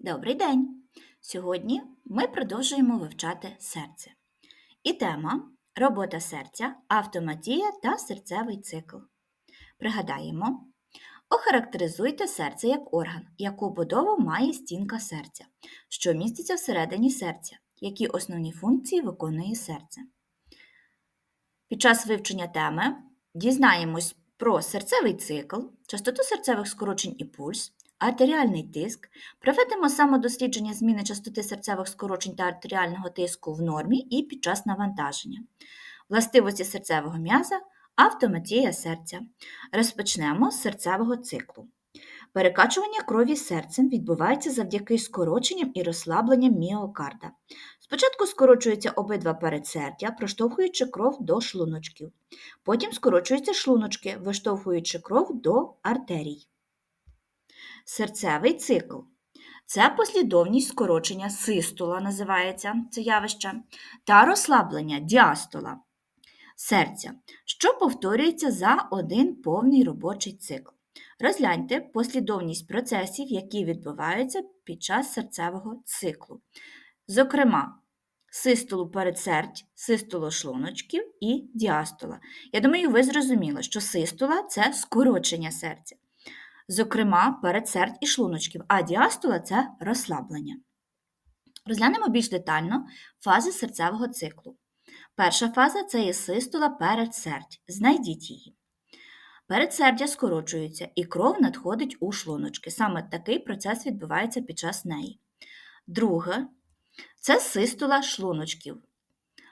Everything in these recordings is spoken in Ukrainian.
Добрий день! Сьогодні ми продовжуємо вивчати серце. І тема робота серця, автоматія та серцевий цикл. Пригадаємо, охарактеризуйте серце як орган, яку будову має стінка серця, що міститься всередині серця, які основні функції виконує серце. Під час вивчення теми дізнаємось про серцевий цикл, частоту серцевих скорочень і пульс, артеріальний тиск, проведемо самодослідження зміни частоти серцевих скорочень та артеріального тиску в нормі і під час навантаження, властивості серцевого м'яза, автоматія серця. Розпочнемо з серцевого циклу. Перекачування крові серцем відбувається завдяки скороченням і розслабленням міокарда. Спочатку скорочуються обидва передсердя, проштовхуючи кров до шлуночків. Потім скорочуються шлуночки, виштовхуючи кров до артерій. Серцевий цикл. Це послідовність скорочення систола, називається це явище, та розслаблення діастола серця, що повторюється за один повний робочий цикл. Розгляньте послідовність процесів, які відбуваються під час серцевого циклу. Зокрема, систолу передсердь, систолу шлуночків і діастола. Я думаю, ви зрозуміли, що систола це скорочення серця. Зокрема, передсердь і шлуночків, а діастола це розслаблення. Розглянемо більш детально фази серцевого циклу. Перша фаза це є систола передсердь. Знайдіть її. Передсердя скорочується і кров надходить у шлуночки. Саме такий процес відбувається під час неї. Друге це систола шлуночків.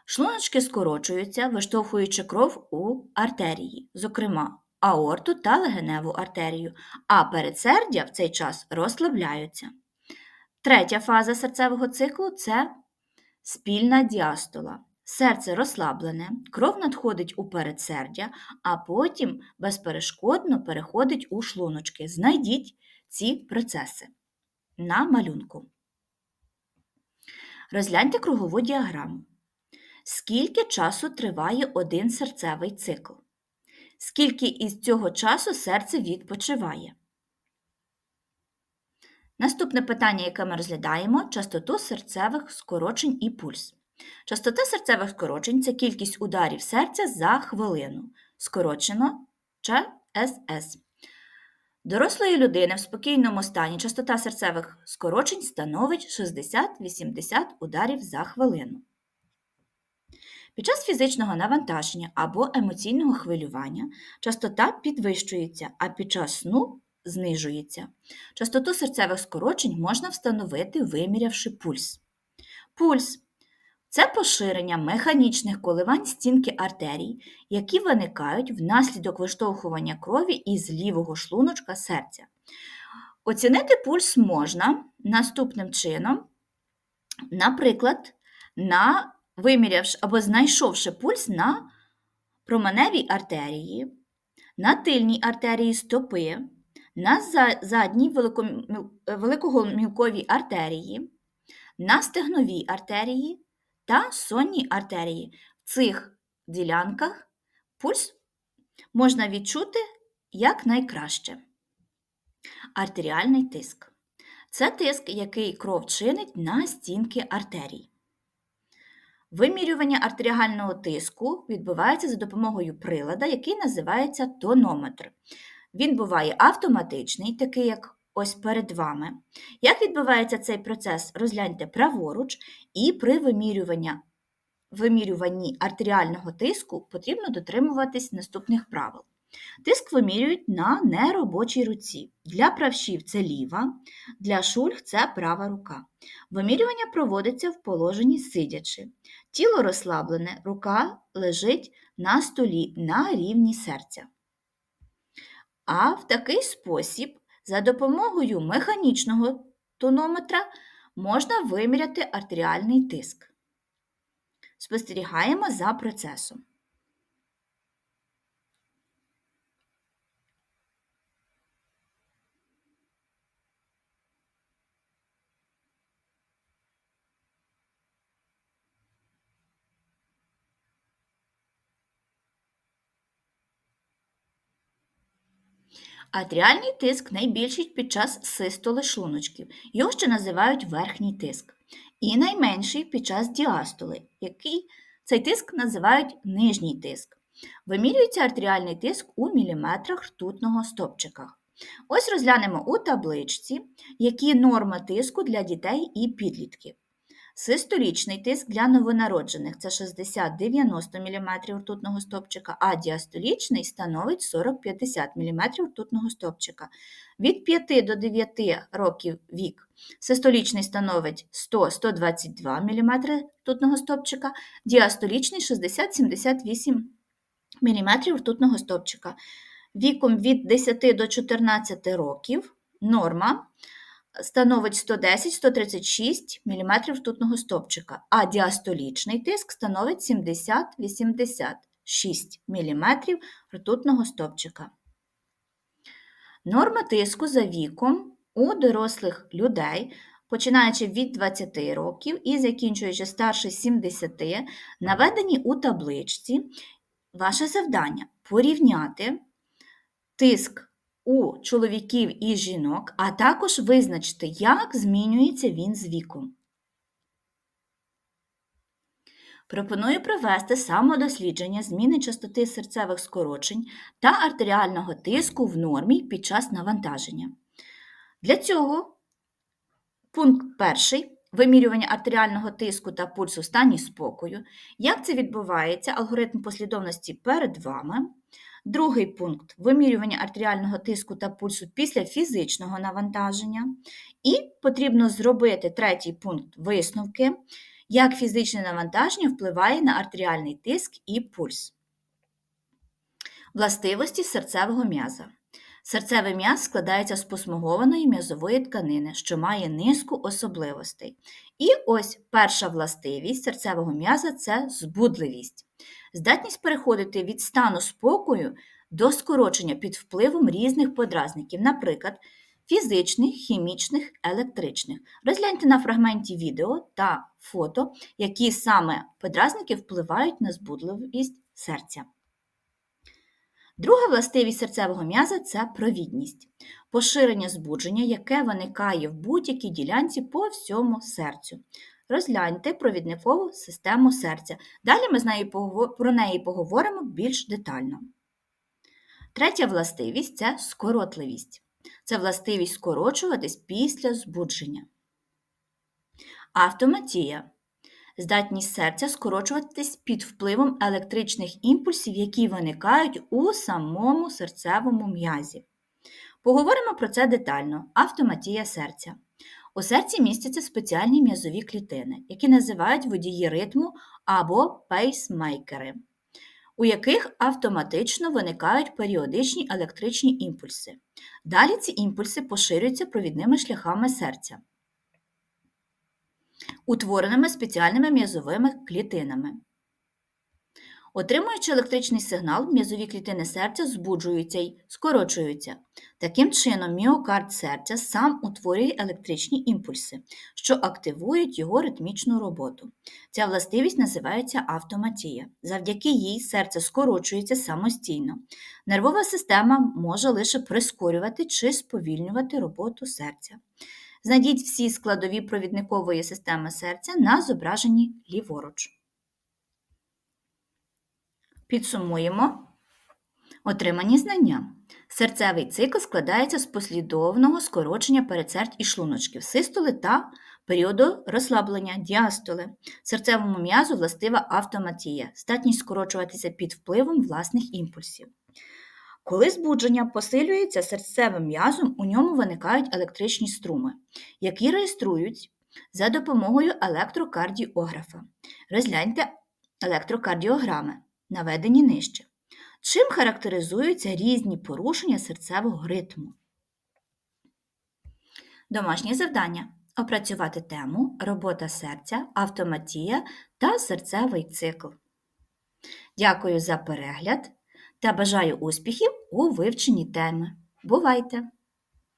Шлуночки скорочуються, виштовхуючи кров у артерії, зокрема аорту та легеневу артерію, а передсердя в цей час розслабляються. Третя фаза серцевого циклу це спільна діастола. Серце розслаблене, кров надходить у передсердя, а потім безперешкодно переходить у шлуночки. Знайдіть ці процеси на малюнку. Розгляньте кругову діаграму. Скільки часу триває один серцевий цикл? Скільки із цього часу серце відпочиває? Наступне питання, яке ми розглядаємо частоту серцевих скорочень і пульс. Частота серцевих скорочень це кількість ударів серця за хвилину. Скорочено ЧСС. Дорослої людини в спокійному стані частота серцевих скорочень становить 60-80 ударів за хвилину. Під час фізичного навантаження або емоційного хвилювання частота підвищується, а під час сну знижується. Частоту серцевих скорочень можна встановити, вимірявши пульс. Пульс це поширення механічних коливань стінки артерій, які виникають внаслідок виштовхування крові із лівого шлуночка серця. Оцінити пульс можна наступним чином, наприклад, на вимірявши або знайшовши пульс на променевій артерії, на тильній артерії стопи, на задній великомілковій артерії, на стегновій артерії та сонній артерії. В цих ділянках пульс можна відчути якнайкраще. Артеріальний тиск. Це тиск, який кров чинить на стінки артерій. Вимірювання артеріального тиску відбувається за допомогою прилада, який називається тонометр. Він буває автоматичний, такий як ось перед вами. Як відбувається цей процес, розгляньте праворуч, і при вимірюванні, вимірюванні артеріального тиску потрібно дотримуватись наступних правил. Тиск вимірюють на неробочій руці. Для правшів це ліва, для шульг це права рука. Вимірювання проводиться в положенні сидячи. Тіло розслаблене, рука лежить на столі на рівні серця. А в такий спосіб, за допомогою механічного тонометра, можна виміряти артеріальний тиск. Спостерігаємо за процесом. Артеріальний тиск найбільший під час систоли шлуночків. Його ще називають верхній тиск. І найменший під час діастоли, який цей тиск називають нижній тиск. Вимірюється артеріальний тиск у міліметрах ртутного стопчика. Ось розглянемо у табличці, які норми тиску для дітей і підлітків. Систолічний тиск для новонароджених це 60-90 мм ртутного стопчика, а діастолічний становить 40-50 мм ртутного стопчика. Від 5 до 9 років вік систолічний становить 100-122 мм ртутного стопчика, діастолічний 60-78 мм ртутного стопчика. Віком від 10 до 14 років норма становить 110-136 мм ртутного стопчика, а діастолічний тиск становить 70-86 мм ртутного стопчика. Норма тиску за віком у дорослих людей, починаючи від 20 років і закінчуючи старше 70, наведені у табличці. Ваше завдання порівняти тиск у чоловіків і жінок, а також визначити, як змінюється він з віком. Пропоную провести самодослідження зміни частоти серцевих скорочень та артеріального тиску в нормі під час навантаження. Для цього пункт перший. Вимірювання артеріального тиску та пульсу в стані спокою. Як це відбувається? Алгоритм послідовності перед вами. Другий пункт вимірювання артеріального тиску та пульсу після фізичного навантаження. І потрібно зробити третій пункт висновки, як фізичне навантаження впливає на артеріальний тиск і пульс. Властивості серцевого м'яза. Серцевий м'яз складається з посмугованої м'язової тканини, що має низку особливостей. І ось перша властивість серцевого м'яза це збудливість. Здатність переходити від стану спокою до скорочення під впливом різних подразників, наприклад, фізичних, хімічних, електричних. Розгляньте на фрагменті відео та фото, які саме подразники впливають на збудливість серця. Друга властивість серцевого м'яза це провідність, поширення збудження, яке виникає в будь-якій ділянці по всьому серцю. Розгляньте провідникову систему серця. Далі ми з нею про неї поговоримо більш детально. Третя властивість це скоротливість. Це властивість скорочуватись після збудження. Автоматія здатність серця скорочуватись під впливом електричних імпульсів, які виникають у самому серцевому м'язі. Поговоримо про це детально: автоматія серця. У серці містяться спеціальні м'язові клітини, які називають водії ритму або пейсмейкери, у яких автоматично виникають періодичні електричні імпульси. Далі ці імпульси поширюються провідними шляхами серця утвореними спеціальними м'язовими клітинами. Отримуючи електричний сигнал, м'язові клітини серця збуджуються й скорочуються. Таким чином, міокард серця сам утворює електричні імпульси, що активують його ритмічну роботу. Ця властивість називається автоматія. Завдяки їй серце скорочується самостійно. Нервова система може лише прискорювати чи сповільнювати роботу серця. Знайдіть всі складові провідникової системи серця на зображенні ліворуч. Підсумуємо отримані знання. Серцевий цикл складається з послідовного скорочення передсердь і шлуночків, систоли та періоду розслаблення діастоли. Серцевому м'язу властива автоматія, здатність скорочуватися під впливом власних імпульсів. Коли збудження посилюється серцевим м'язом, у ньому виникають електричні струми, які реєструють за допомогою електрокардіографа. Розгляньте електрокардіограми, наведені нижче. Чим характеризуються різні порушення серцевого ритму? Домашнє завдання опрацювати тему робота серця, автоматія та серцевий цикл. Дякую за перегляд! та бажаю успіхів у вивченні теми. Бувайте!